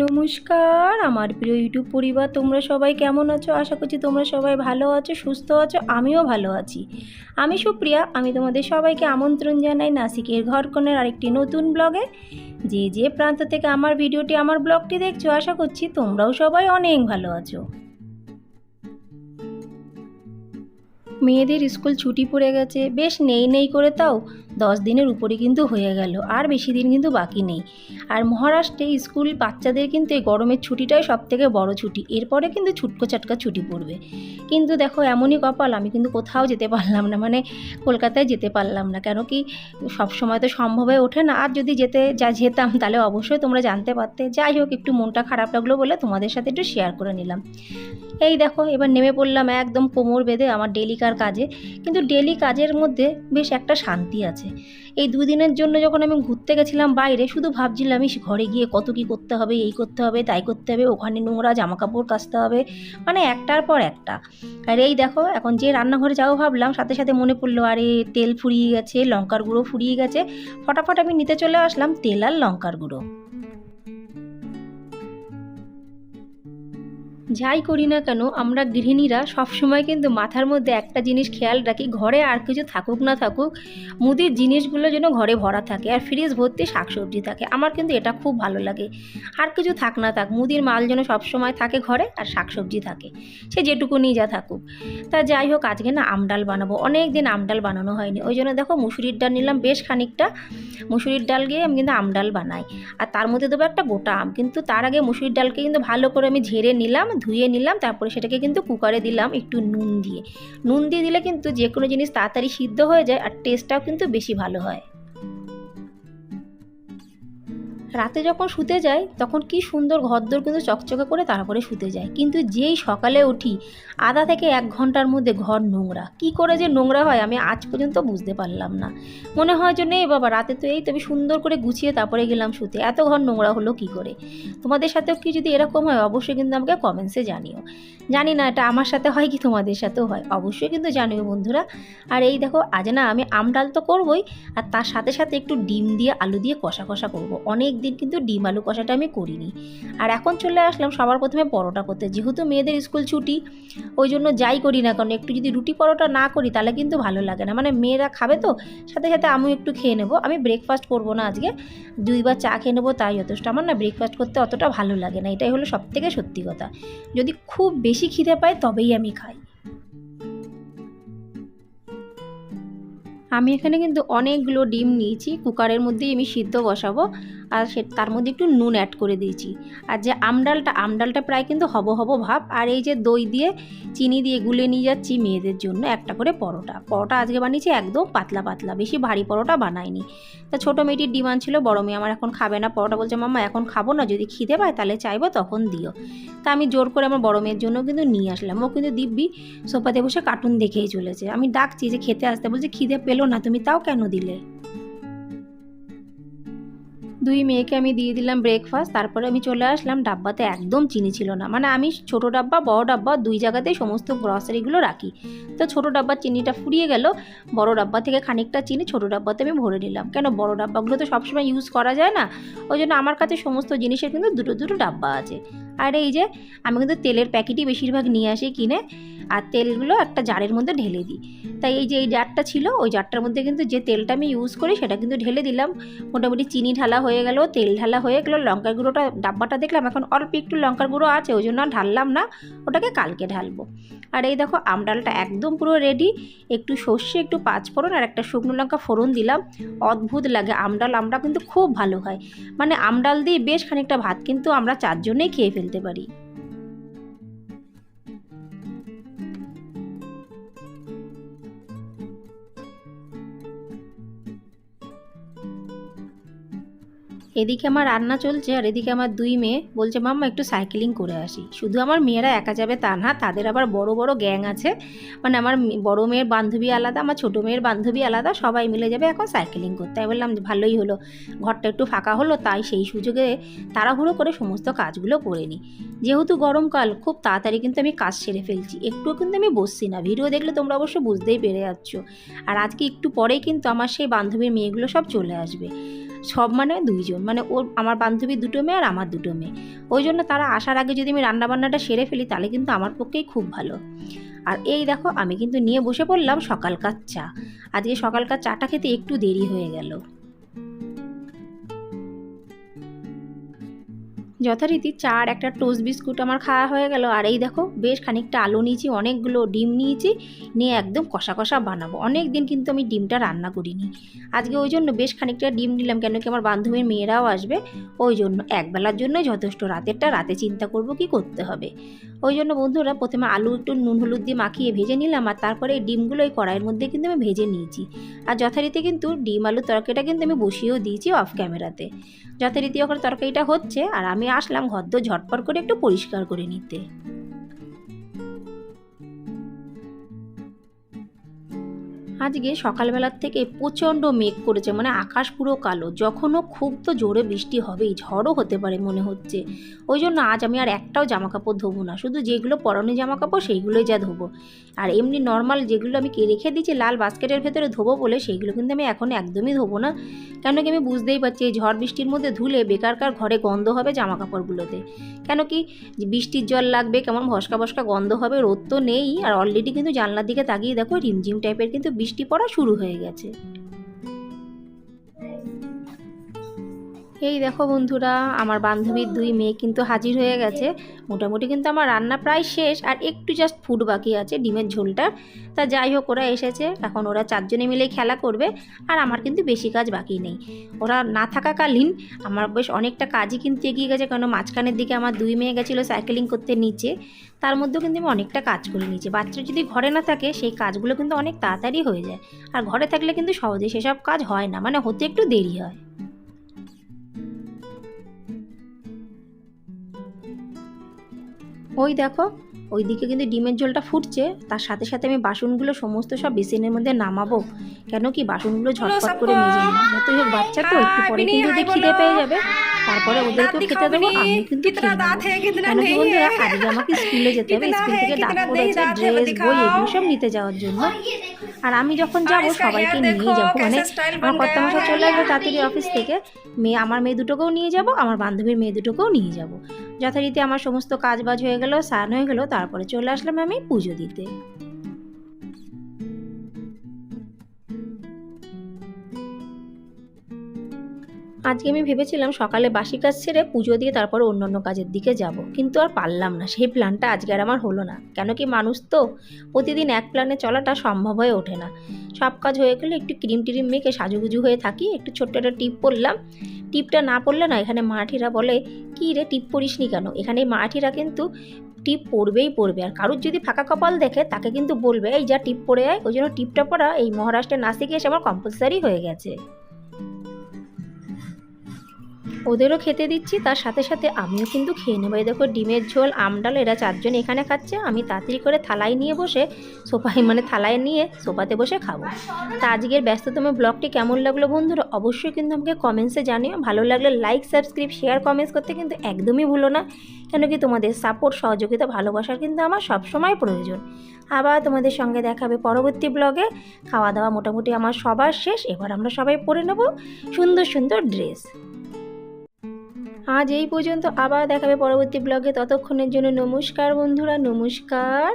নমস্কার, আমার প্রিয় ইউটিউব পরিবার, তোমরা সবাই কেমন আছো? আশা করছি তোমরা সবাই ভালো আছো, সুস্থ আছো, আমিও ভালো আছি। আমি সুপ্রিয়া, আমি তোমাদের সবাইকে আমন্ত্রণ জানাই নাসিকের ঘরকনের আরেকটি নতুন ব্লগে। যে যে প্রান্ত থেকে আমার ভিডিওটি, আমার ব্লগটি দেখছ, আশা করছি তোমরাও সবাই অনেক ভালো আছো। মেয়েদের স্কুল ছুটি পড়ে গেছে, বেশ নেই নেই করে তাও দশ দিনের উপরে কিন্তু হয়ে গেল, আর বেশি দিন কিন্তু বাকি নেই। আর মহারাষ্ট্রে স্কুল বাচ্চাদের কিন্তু এই গরমের ছুটিটাই সব থেকে বড় ছুটি, এরপরে কিন্তু ছুটকো চাটকা ছুটি পড়বে। কিন্তু দেখো, এমনই কপাল, আমি কিন্তু কোথাও যেতে পারলাম না মানে কলকাতায় যেতে পারলাম না, কেন কি সব সময় তো সম্ভব হয়ে ওঠে না। আর যদি যেতে, যা যেতাম, তাহলে অবশ্যই তোমরা জানতে পারতে। যাই হোক, একটু মনটা খারাপ লাগল বলে তোমাদের সাথে একটু শেয়ার করে নিলাম। এই দেখো, এবার নেমে পড়লাম একদম কোমর বেঁধে আমার ডেলিকার কাজে। কিন্তু ডেলি কাজের মধ্যে বেশ একটা শান্তি আছে। এই দুদিনের জন্য যখন আমি ঘুরতে গেছিলাম বাইরে, শুধু ভাবছিলাম, ইস, ঘরে গিয়ে কত কি করতে হবে, এই করতে হবে, তাই করতে হবে, ওখানে নোংরা জামা কাপড় কাচতে হবে। মানে একটার পর একটা। আর এই দেখো, এখন যে রান্নাঘরে যাও ভাবলাম, সাথে সাথে মনে পড়ল, আরে, তেল ফুরিয়ে গেছে, লঙ্কার গুঁড়ো ফুরিয়ে গেছে। ফটাফট আমি নিতে চলে আসলাম তেল আর লঙ্কার গুঁড়ো। যাই করি না কেন, আমরা গৃহিণীরা সবসময় কিন্তু মাথার মধ্যে একটা জিনিস খেয়াল রাখি, ঘরে আর কিছু থাকুক না থাকুক, মুদির জিনিসগুলো যেন ঘরে ভরা থাকে আর ফ্রিজ ভর্তি শাকসবজি থাকে। আমার কিন্তু এটা খুব ভালো লাগে। আর কিছু থাক না থাক, মুদির মাল যেন সবসময় থাকে ঘরে আর শাকসবজি থাকে। সে যেটুকুনি যা থাকুক। তা যাই হোক, আজকে না আমডাল বানাবো। অনেক দিন আমডাল বানানো হয়নি। ওই জন্য দেখো মুসুরির ডাল নিলাম বেশ খানিকটা। মুসুরির ডাল গিয়ে আমি কিন্তু আমডাল বানাই। আর তার মধ্যে দেবো একটা গোটা আম। কিন্তু তার আগে মুসুরির ডালকে কিন্তু ভালো করে আমি ঝেড়ে নিলাম ধুয়ে নিলাম, তারপরে সেটাকে কিন্তু কুকারে দিলাম একটু নুন দিয়ে। নুন দিয়ে দিলে কিন্তু যে কোনো জিনিস তাড়াতাড়ি সিদ্ধ হয়ে যায় আর টেস্টটাও কিন্তু বেশি ভালো হয়। রাতে যখন শুতে যাই, তখন কি সুন্দর ঘরদোর কিন্তু চকচকে করে তারপরে শুতে যায় কিন্তু যেই সকালে উঠি, আধা থেকে এক ঘণ্টার মধ্যে ঘর নোংরা। কি করে যে নোংরা হয় আমি আজ পর্যন্ত বুঝতে পারলাম না। মনে হয় যে নেই বাবা, রাতে তো এই তবে সুন্দর করে গুছিয়ে তারপরে গেলাম শুতে। এত ঘর নোংরা হলো কি করে? তোমাদের সাথেও কি যদি এরকম হয়, অবশ্যই কিন্তু আমাকে কমেন্টসে জানিও। জানি না এটা আমার সাথে হয় কি তোমাদের সাথেও হয়, অবশ্যই কিন্তু জানিও বন্ধুরা। আর এই দেখো, আজ না আমি আম ডাল তো করবই, আর তার সাথে সাথে একটু ডিম দিয়ে, আলু দিয়ে কষা কষা করব। অনেক দিন কিন্তু ডিম আলু কষাটা আমি করিনি। আর এখন চলে আসলাম সবার প্রথমে পরোটা করতে। যেহেতু মেয়েদের স্কুল ছুটি, ওই জন্য যাই করি না কারণ একটু যদি রুটি পরোটা না করি তাহলে কিন্তু ভালো লাগে না। মানে মেয়েরা খাবে তো, সাথে সাথে আমিও একটু খেয়ে নেব। আমি ব্রেকফাস্ট করব না আজকে, দুইবার চা খেয়ে নেব তাই যথেষ্ট। আমার না ব্রেকফাস্ট করতে অতটা ভালো লাগে না, এটাই হলো সব থেকে সত্যি কথা। যদি খুব বেশি খিদে পাই তবেই আমি খাই। আমি এখানে কিন্তু অনেকগুলো ডিম নিয়েছি, কুকারের মধ্যেই আমি সিদ্ধ বসাবো, আর সে, তার মধ্যে একটু নুন অ্যাড করে দিয়েছি। আর যে আমডালটা আমডালটা প্রায় কিন্তু হব হব ভাব, আর এই যে দই দিয়ে চিনি দিয়ে গুলে নিয়ে যাচ্ছি মেয়েদের জন্য একটা করে পরোটা। পরোটা আজকে বানিয়েছি একদম পাতলা পাতলা, বেশি ভারী পরোটা বানাইনি। তা ছোটো মেয়েটির ডিমান্ড ছিল, বড় মেয়ে আমার এখন খাবে না, পরোটা বলছে, মাম্মা, এখন খাব না, যদি খিদে পায় তাহলে চাইব তখন দিও। তা আমি জোর করে আমার বড় মেয়ের জন্য কিন্তু নিয়ে আসলাম। ও কিন্তু দিব্যি সোফাতে বসে কার্টুন দেখেই চলেছে। আমি ডাকছি যে, খেতে আসতে। বলছে, খিদে পেল না, তুমি তাও কেন দিলে? দুই মেয়েকে আমি দিয়ে দিলাম ব্রেকফাস্ট তারপরে আমি চলে আসলাম ডাব্বাতে। একদম চিনি ছিল না। মানে আমি ছোট ডাব্বা, বড় ডাব্বা, দুই জায়গাতেই সমস্ত গ্রসারিগুলো রাখি। তো ছোট ডাব্বার চিনিটা ফুরিয়ে গেল। বড় ডাব্বা থেকে খানিকটা চিনি ছোট ডাব্বাতে আমি ভরে নিলাম। কেন? বড় ডাব্বাগুলো তো সবসময় ইউজ করা যায় না। ওই জন্য আমার কাছে সমস্ত জিনিসের কিন্তু দুটো দুটো ডাব্বা আছে। আর এই যে আমি কিন্তু তেলের প্যাকেটই বেশিরভাগ নিয়ে আসি কিনে, আর তেলগুলো একটা জারের মধ্যে ঢেলে দিই। তাই এই যে এই জারটা ছিল, ওই জারটার মধ্যে কিন্তু যে তেলটা আমি ইউজ করি সেটা কিন্তু ঢেলে দিলাম। মোটামুটি চিনি ঢালা হয়ে গেল, তেল ঢালা হয়ে গেলো, লঙ্কার গুঁড়োটা, ডাব্বাটা দেখলাম, এখন অল্প একটু লঙ্কার গুঁড়ো আছে, ওই জন্য ঢাললাম না, ওটাকে কালকে ঢালবো। আর এই দেখো আমডালটা একদম পুরো রেডি একটু সর্ষে, একটু পাঁচফোড়ন আর একটা শুকনো লঙ্কা ফোড়ন দিলাম। অদ্ভুত লাগে আমডাল আমরা কিন্তু খুব ভালো হয় মানে আমডাল দিয়ে বেশ খানিকটা ভাত, কিন্তু আমরা চারজনেই খেয়ে ফেলতে পারি এদিকে আমার রান্না চলছে আর এদিকে আমার দুই মেয়ে বলছে, মাম্মা, একটু সাইকেলিং করে আসি। শুধু আমার মেয়েরা একা যাবে তা না, তাদের আবার বড় বড় গ্যাং আছে। মানে আমার বড় মেয়ের বান্ধবী আলাদা, আমার ছোটো মেয়ের বান্ধবী আলাদা, সবাই মিলে যাবে এখন সাইকেলিং করতে। আমি বললাম, ভালোই হলো। ঘরটা একটু ফাঁকা হলো, তাই সেই সুযোগে তাড়াহুড়ো করে সমস্ত কাজগুলো করে নিই যেহেতু গরমকাল, খুব তাড়াতাড়ি কিন্তু আমি কাজ সেরে ফেলছি। একটুও কিন্তু আমি বসছি না। ভিডিও দেখলে তোমরা অবশ্য বুঝতেই পেরে যাচ্ছ। আর আজকে একটু পরেই কিন্তু আমার সেই বান্ধবীর মেয়েগুলো সব চলে আসবে। সব মানে দুইজন। মানে ওর, আমার বান্ধবী দুটো মেয়ে আর আমার দুটো মেয়ে। ওই জন্য তারা আসার আগে যদি আমি রান্নাবান্নাটা সেরে ফেলি, তাহলে কিন্তু আমার পক্ষেই খুব ভালো। আর এই দেখো, আমি কিন্তু নিয়ে বসে পড়লাম সকালকার চা। আজকে সকালকার চাটা খেতে একটু দেরি হয়ে গেল। যথারীতি চার, একটা টোস্ট বিস্কুট আমার খাওয়া হয়ে গেল। আর এই দেখো, বেশ খানিকটা আলু নিয়েছি, অনেকগুলো ডিম নিয়েছি, নিয়ে একদম কষা কষা বানাবো। অনেক দিন কিন্তু আমি ডিমটা রান্না করিনি। আজকে ওই জন্য বেশ খানিকটা ডিম নিলাম কেন কি আমার বান্ধবীর মেয়েরাও আসবে। ওই জন্য, একবেলার জন্যই যথেষ্ট, রাতেরটা রাতে চিন্তা করব কি করতে হবে। ওই জন্য বন্ধুরা প্রথমে আলু একটু নুন হলুদ দিয়ে মাখিয়ে ভেজে নিলাম, আর তারপরে এই ডিমগুলো এই কড়াইয়ের মধ্যে কিন্তু আমি ভেজে নিয়েছি। আর যথারীতি কিন্তু ডিম আলুর তরকারিটা কিন্তু আমি বসিয়েও দিয়েছি অফ ক্যামেরাতে যথারীতি ওখানে তরকারিটা হচ্ছে, আর আমি আসলাম ঘর ঝটপট করে একটু পরিষ্কার করে নিতে। আজকে সকালবেলার থেকে প্রচণ্ড মেঘ করেছে মানে আকাশ পুরো কালো। যখনও খুব তো জোরে বৃষ্টি হবেই, ঝড়ও হতে পারে মনে হচ্ছে। ওই জন্য আজ আমি আর একটাও জামা কাপড় ধোবো না, শুধু যেগুলো পরনে জামা কাপড় সেইগুলোই যা ধোবো। আর এমনি নর্মাল যেগুলো আমি কে রেখে দিয়েছি লাল বাস্কেটের ভেতরে ধোবো বলে, সেইগুলো কিন্তু আমি এখন একদমই ধোবো না। কেন কি আমি বুঝতেই পারছি, এই ঝড় বৃষ্টির মধ্যে ধুলে বেকারকার ঘরে গন্ধ হবে জামা কাপড়গুলোতে কেন কি বৃষ্টির জল লাগবে, কেমন ভসকা ভসকা গন্ধ হবে, রোদ তো নেই। আর অলরেডি কিন্তু জানলার দিকে তাকিয়ে দেখো, রিমঝিম টাইপের কিন্তু বৃষ্টি পড়া শুরু হয়ে গেছে। এই দেখো বন্ধুরা, আমার বান্ধবীর দুই মেয়ে কিন্তু হাজির হয়ে গেছে। মোটামুটি কিন্তু আমার রান্না প্রায় শেষ, আর একটু জাস্ট ফুড বাকি আছে, ডিমের ঝোলটা। তা যাই হোক, ওরা এসেছে, এখন ওরা চারজনে মিলেই খেলা করবে, আর আমার কিন্তু বেশি কাজ বাকি নেই। ওরা না থাকাকালীন আমার বেশ অনেকটা কাজই কিন্তু এগিয়ে গেছে কারণ মাঝখানের দিকে আমার দুই মেয়ে গেছিল সাইকেলিং করতে নিচে। তার মধ্যেও কিন্তু আমি অনেকটা কাজ করে নিয়েছি। বাচ্চা যদি ঘরে না থাকে, সেই কাজগুলো কিন্তু অনেক তাড়াতাড়ি হয়ে যায়। আর ঘরে থাকলে কিন্তু সহজে সেসব কাজ হয় না মানে হতে একটু দেরি হয়। ওই দেখো ওইদিকে কিন্তু ডিমের জলটা ফুটছে তার সাথে সাথে আমি বাসনগুলো সমস্ত সব বেসিনের মধ্যে নামাবো। কেন কি বাসনগুলো ঝটপট করে মেজে নিই। যতই হোক বাচ্চা তো একটু পরে কিন্তু খিদে পেয়ে যাবে। তারপরে ওদেরকেও খেতে দেবো আমি কিন্তু খেয়ে নেব। কেন কি বন্ধুরা আজকে আমাকে স্কুলে যেতে হবে স্কুল থেকে ডাক পড়েছে ড্রেস বই এগুলো সব নিতে যাওয়ার জন্য। আর আমি যখন যাব সবাইকে নিয়ে যাব মানে আমার কর্তা মশাই চলে আসবে তাড়াতাড়ি অফিস থেকে মেয়ে আমার মেয়ে দুটোকেও নিয়ে যাব আমার বান্ধবীর মেয়ে দুটোকেও নিয়ে যাব। যথারীতি আমার সমস্ত কাজ বাজ হয়ে গেল স্নান হয়ে গেল তারপরে চলে আসলাম আমি পুজো দিতে। আজকে আমি ভেবেছিলাম সকালে বাসি কাজ ছেড়ে পুজো দিয়ে তারপর অন্য অন্য কাজের দিকে যাব, কিন্তু আর পারলাম না। সেই প্ল্যানটা আজকে আর আমার হলো না। কেন কি মানুষ তো প্রতিদিন এক প্ল্যানে চলাটা সম্ভব হয়ে ওঠে না। সব কাজ হয়ে গেলে একটু ক্রিম টিরিম মেখে সাজুগুজু হয়ে থাকি, একটু ছোট্ট একটা টিপ পরলাম টিপটা না পড়লে না, এখানে মারাঠিরা বলে, কী রে, টিপ পরিসনি কেন? এখানে এই মারাঠিরা কিন্তু টিপ পড়বেই পড়বে। আর কারুর যদি ফাঁকা কপাল দেখে, তাকে কিন্তু বলবে, এই যা টিপ পড়ে যায় ওই জন্য টিপটা পড়া এই মহারাষ্ট্রের নাসিকে এসে আমার কম্পালসারি হয়ে গেছে। ওদেরও খেতে দিচ্ছি, তার সাথে সাথে আমিও কিন্তু খেয়ে নেব। এই দেখো ডিমের ঝোল আমডাল এরা চারজন এখানে খাচ্ছে, আমি তাড়াতাড়ি করে থালায় নিয়ে বসে সোফায় মানে থালায় নিয়ে সোফাতে বসে খাব। তা আজকের ব্যস্ততম ব্লগটি কেমন লাগল বন্ধুরা? অবশ্যই কিন্তু আমাকে কমেন্টসে জানিও। ভালো লাগলে লাইক সাবস্ক্রাইব শেয়ার কমেন্টস করতে কিন্তু একদমই ভুলো না, কেন কি তোমাদের সাপোর্ট সহযোগিতা, ভালোবাসার কিন্তু আমার সবসময় প্রয়োজন। আবার তোমাদের সঙ্গে দেখাবে পরবর্তী ব্লগে। খাওয়া দাওয়া মোটামুটি আমার সবার শেষ, এবার আমরা সবাই পরে নেব সুন্দর সুন্দর ড্রেস আজ এই পর্যন্ত আবার দেখাবে পরবর্তী ব্লগে ততক্ষণের জন্য নমস্কার বন্ধুরা নমস্কার।